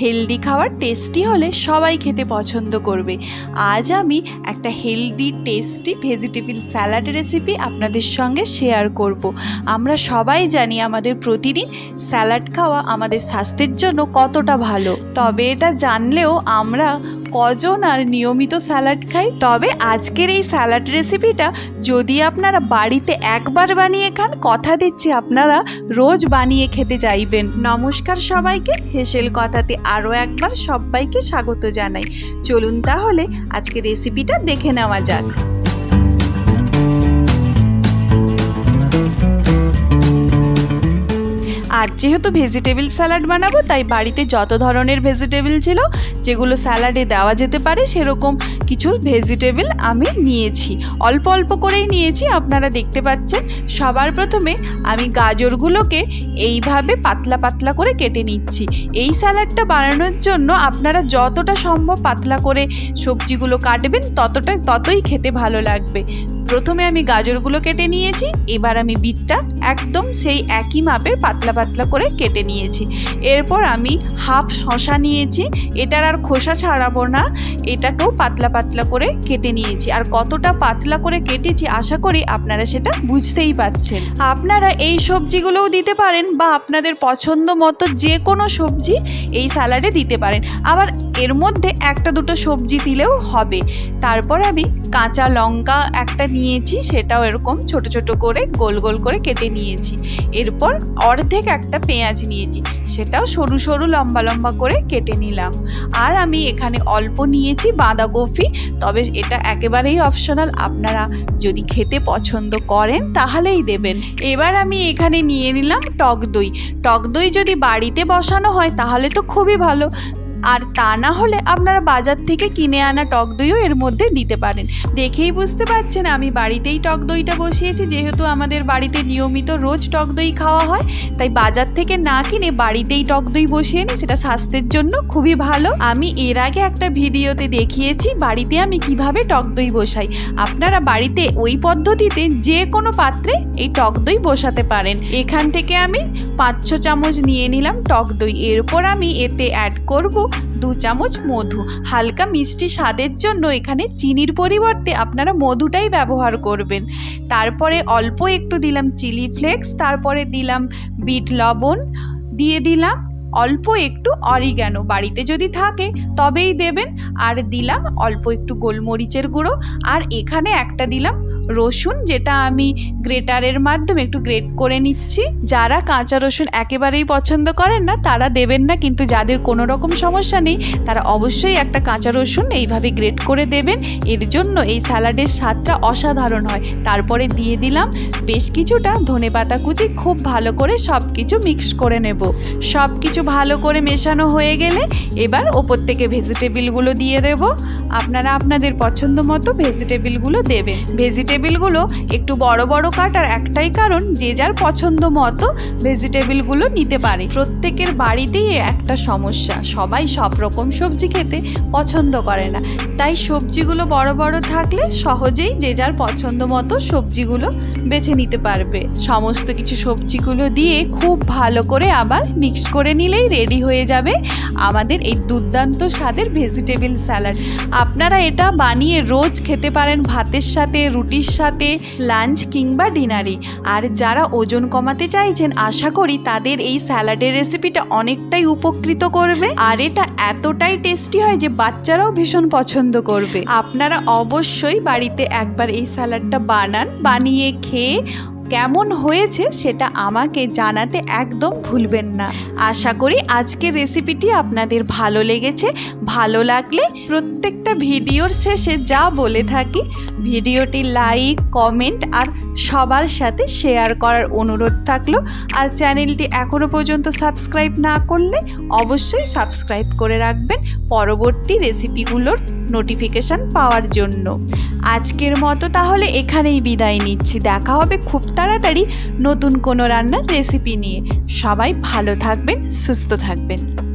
Healthy খাবার tasty হলে সবাই খেতে পছন্দ করবে আজ আমি একটা healthy tasty vegetable salad recipe আপনাদের সঙ্গে শেয়ার করব। আমরা সবাই জানি আমাদের প্রতিদিন স্যালাড খাওয়া আমাদের স্বাস্থ্যের জন্য কতটা ভালো তবে এটা জানলেও আমরা কজন আর নিয়মিত স্যালাড খাই? তবে আজকের এই স্যালাড রেসিপিটা যদি আপনারা বাড়িতে একবার বানিয়ে খান, কথা দিচ্ছি আপনারা রোজ বানিয়ে খেতে চাইবেন নমস্কার সবাইকে, হেসেল কথাতে আরও একবার সবাইকে স্বাগত জানাই। চলুন তাহলে আজকে রেসিপিটা দেখে নেওয়া যাক। আজ যেহেতু ভেজিটেবল স্যালাড বানাবো, তাই বাড়িতে যত ধরনের ভেজিটেবল ছিল, যেগুলো স্যালাডে দেওয়া যেতে পারে, সেরকম কিছু ভেজিটেবল আমি নিয়েছি। অল্প অল্প করেই নিয়েছি, আপনারা দেখতে পাচ্ছেন। সবার প্রথমে আমি গাজরগুলোকে এইভাবে পাতলা পাতলা করে কেটে নিচ্ছি। এই স্যালাডটা বানানোর জন্য আপনারা যতটা সম্ভব পাতলা করে সবজিগুলো কাটবেন, ততটা, ততই খেতে ভালো লাগবে। প্রথমে আমি গাজরগুলো কেটে নিয়েছি, এবার আমি বিটটা একদম সেই একই মাপের পাতলা পাতলা করে কেটে নিয়েছি। এরপর আমি হাফ শশা নিয়েছি, এটার আর খোসা ছাড়াবো না, এটাকেও পাতলা পাতলা করে কেটে নিয়েছি। আর কতটা পাতলা করে কেটেছি আশা করি আপনারা সেটা বুঝতেই পাচ্ছেন আপনারা এই সবজিগুলোও দিতে পারেন বা আপনাদের পছন্দ মতো যে কোনো সবজি এই স্যালাডে দিতে পারেন। আবার এর মধ্যে একটা দুটো সবজি দিলেও হবে। তারপর আমি কাঁচা লঙ্কা একটা নিয়েছি, সেটাও এরকম ছোট ছোট করে গোল গোল করে কেটে নিয়েছি। এরপর অর্ধেক একটা পেঁয়াজ নিয়েছি, সেটাও সরু সরু লম্বা লম্বা করে কেটে নিলাম। আর আমি এখানে অল্প নিয়েছি বাঁধাকপি, তবে এটা একেবারেই অপশনাল আপনারা যদি খেতে পছন্দ করেন, তাহলেই দেবেন। এবার আমি এখানে নিয়ে নিলাম টক দই। টক দই যদি বাড়িতে বসানো হয়, তাহলে তো খুবই ভালো। আর তা না হলে আপনারা বাজার থেকে কিনে আনা টক দইও এর মধ্যে দিতে পারেন। দেখেই বুঝতে পারছেন, আমি বাড়িতেই টক দইটা বসিয়েছি, যেহেতু আমাদের বাড়িতে নিয়মিত রোজ টক দই খাওয়া হয়, তাই বাজার থেকে না কিনে বাড়িতেই টক দই বসিয়ে নিই, সেটা স্বাস্থ্যের জন্য খুবই ভালো। আমি এর আগে একটা ভিডিওতে দেখিয়েছি, বাড়িতে আমি কীভাবে টক দই বসাই। আপনারা বাড়িতে ওই পদ্ধতিতে যে কোনো পাত্রে এই টক দই বসাতে পারেন। এখান থেকে আমি পাঁচ ছ চামচ নিয়ে নিলাম টক দই। এরপর আমি এতে অ্যাড করব দু চামচ মধু। হালকা মিষ্টি স্বাদের জন্য এখানে চিনির পরিবর্তে আপনারা মধুটাই ব্যবহার করবেন। তারপরে অল্প একটু দিলাম চিলি ফ্লেক্স, তারপরে দিলাম বিট লবণ, দিয়ে দিলাম অল্প একটু অরিগ্যানো বাড়িতে যদি থাকে, তবেই দেবেন। আর দিলাম অল্প একটু গোলমরিচের গুঁড়ো। আর এখানে একটা দিলাম রসুন, যেটা আমি গ্রেটারের মাধ্যমে একটু গ্রেট করে নিচ্ছি। যারা কাঁচা রসুন একেবারেই পছন্দ করেন না, তারা দেবেন না, কিন্তু যাদের কোনো রকম সমস্যা নেই, তারা অবশ্যই একটা কাঁচা রসুন এইভাবে গ্রেট করে দেবেন। এর জন্য এই স্যালাডের স্বাদটা অসাধারণ হয়। তারপরে দিয়ে দিলাম বেশ কিছুটা ধনে পাতা কুচি, খুব ভালো করে সব কিছু মিক্স করে নেব। সব কিছু ভালো করে মেশানো হয়ে গেলে এবার ওপর থেকে ভেজিটেবিলগুলো দিয়ে দেব। আপনারা আপনাদের পছন্দ মতো ভেজিটেবিলগুলো দেবেন। ভেজিটেবিলগুলো একটু বড় বড় কাটার একটাই কারণ, যে যার পছন্দ মতো ভেজিটেবিলগুলো নিতে পারে। প্রত্যেকের বাড়িতেই একটা সমস্যা, সবাই সব রকম সবজি খেতে পছন্দ করে না। তাই সবজিগুলো বড় বড় থাকলে সহজেই যে যার পছন্দ মতো সবজিগুলো বেছে নিতে পারবে। সমস্ত কিছু সবজিগুলো দিয়ে খুব ভালো করে আবার মিক্স করে নিলেই রেডি হয়ে যাবে আমাদের এই দুর্দান্ত স্বাদের ভেজিটেবল স্যালাড আপনারা এটা বানিয়ে রোজ খেতে পারেন ভাতের সাথে, রুটির সাথে লাঞ্চ কিংবা ডিনারে আর যারা ওজন কমাতে চাইছেন, আশা করি তাদের এই স্যালাডের রেসিপিটা অনেকটাই উপকৃত করবে। আর এটা এতটাই টেস্টি হয় যে বাচ্চারাও ভীষণ পছন্দ করবে। আপনারা অবশ্যই বাড়িতে একবার এই স্যালাডটা বানান, বানিয়ে খেয়ে কেমন হয়েছে সেটা আমাকে জানাতে একদম ভুলবেন না। আশা করি আজকের রেসিপিটি আপনাদের ভালো লেগেছে। ভালো লাগলে প্রত্যেকটা ভিডিওর শেষে যা বলে থাকি, ভিডিওটি লাইক কমেন্ট আর সবার সাথে শেয়ার করার অনুরোধ থাকল। আর চ্যানেলটি এখনও পর্যন্ত সাবস্ক্রাইব না করলে অবশ্যই সাবস্ক্রাইব করে রাখবেন পরবর্তী রেসিপিগুলোর নোটিফিকেশান পাওয়ার জন্য। আজকের মতো তাহলে এখানেই বিদায় নিচ্ছি। দেখা হবে খুব তাড়াতাড়ি নতুন কোনো রান্নার রেসিপি নিয়ে। সবাই ভালো থাকবেন, সুস্থ থাকবেন।